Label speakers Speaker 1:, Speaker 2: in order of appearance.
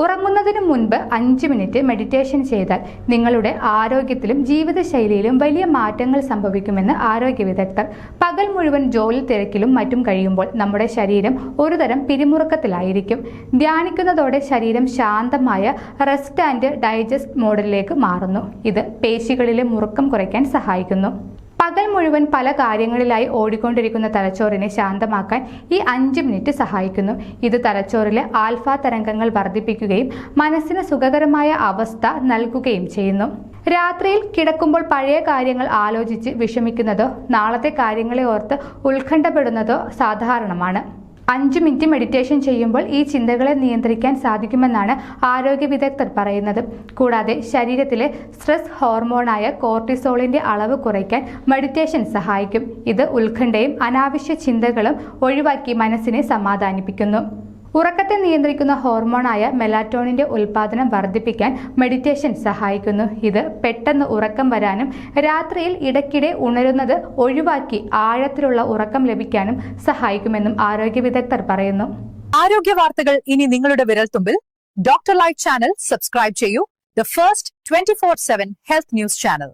Speaker 1: ഉറങ്ങുന്നതിന് മുൻപ് അഞ്ച് മിനിറ്റ് മെഡിറ്റേഷൻ ചെയ്താൽ നിങ്ങളുടെ ആരോഗ്യത്തിലും ജീവിതശൈലിയിലും വലിയ മാറ്റങ്ങൾ സംഭവിക്കുമെന്ന് ആരോഗ്യ വിദഗ്ധർ പകൽ മുഴുവൻ ജോലി തിരക്കിലും മറ്റും കഴിയുമ്പോൾ നമ്മുടെ ശരീരം ഒരുതരം പിരിമുറുക്കത്തിലായിരിക്കും. ധ്യാനിക്കുന്നതോടെ ശരീരം ശാന്തമായ റെസ്റ്റ് ആൻഡ് ഡൈജസ്റ്റ് മോഡലിലേക്ക് മാറുന്നു. ഇത് പേശികളിലെ മുറുക്കം കുറയ്ക്കാൻ സഹായിക്കുന്നു. പകൽ മുഴുവൻ പല കാര്യങ്ങളിലായി ഓടിക്കൊണ്ടിരിക്കുന്ന തലച്ചോറിനെ ശാന്തമാക്കാൻ ഈ അഞ്ച് മിനിറ്റ് സഹായിക്കുന്നു. ഇത് തലച്ചോറിലെ ആൽഫ തരംഗങ്ങൾ വർദ്ധിപ്പിക്കുകയും മനസ്സിന് സുഖകരമായ അവസ്ഥ നൽകുകയും ചെയ്യുന്നു. രാത്രിയിൽ കിടക്കുമ്പോൾ പഴയ കാര്യങ്ങൾ ആലോചിച്ച് വിഷമിക്കുന്നതോ നാളത്തെ കാര്യങ്ങളെ ഓർത്ത് ഉത്കണ്ഠപ്പെടുന്നതോ സാധാരണമാണ്. അഞ്ച് മിനിറ്റ് മെഡിറ്റേഷൻ ചെയ്യുമ്പോൾ ഈ ചിന്തകളെ നിയന്ത്രിക്കാൻ സാധിക്കുമെന്നാണ് ആരോഗ്യ വിദഗ്ധർ പറയുന്നത്. കൂടാതെ ശരീരത്തിലെ സ്ട്രെസ് ഹോർമോണായ കോർട്ടിസോളിന്റെ അളവ് കുറയ്ക്കാൻ മെഡിറ്റേഷൻ സഹായിക്കും. ഇത് ഉത്കണ്ഠയും അനാവശ്യ ചിന്തകളും ഒഴിവാക്കി മനസ്സിനെ സമാധാനിപ്പിക്കുന്നു. ഉറക്കത്തെ നിയന്ത്രിക്കുന്ന ഹോർമോണായ മെലാറ്റോണിന്റെ ഉൽപാദനം വർദ്ധിപ്പിക്കാൻ മെഡിറ്റേഷൻ സഹായിക്കുന്നു. ഇത് പെട്ടെന്ന് ഉറക്കം വരാനും രാത്രിയിൽ ഇടയ്ക്കിടെ ഉണരുന്നത് ഒഴിവാക്കി ആഴത്തിലുള്ള ഉറക്കം ലഭിക്കാനും സഹായിക്കുമെന്നും ആരോഗ്യ വിദഗ്ധർ പറയുന്നു.
Speaker 2: ആരോഗ്യ വാർത്തകൾ ഇനി നിങ്ങളുടെ വിരൽത്തുമ്പിൽ ഡോക്ടർ ലൈഫ് ചാനൽ സബ്സ്ക്രൈബ് ചെയ്യൂ. The first twenty four seven health news channel.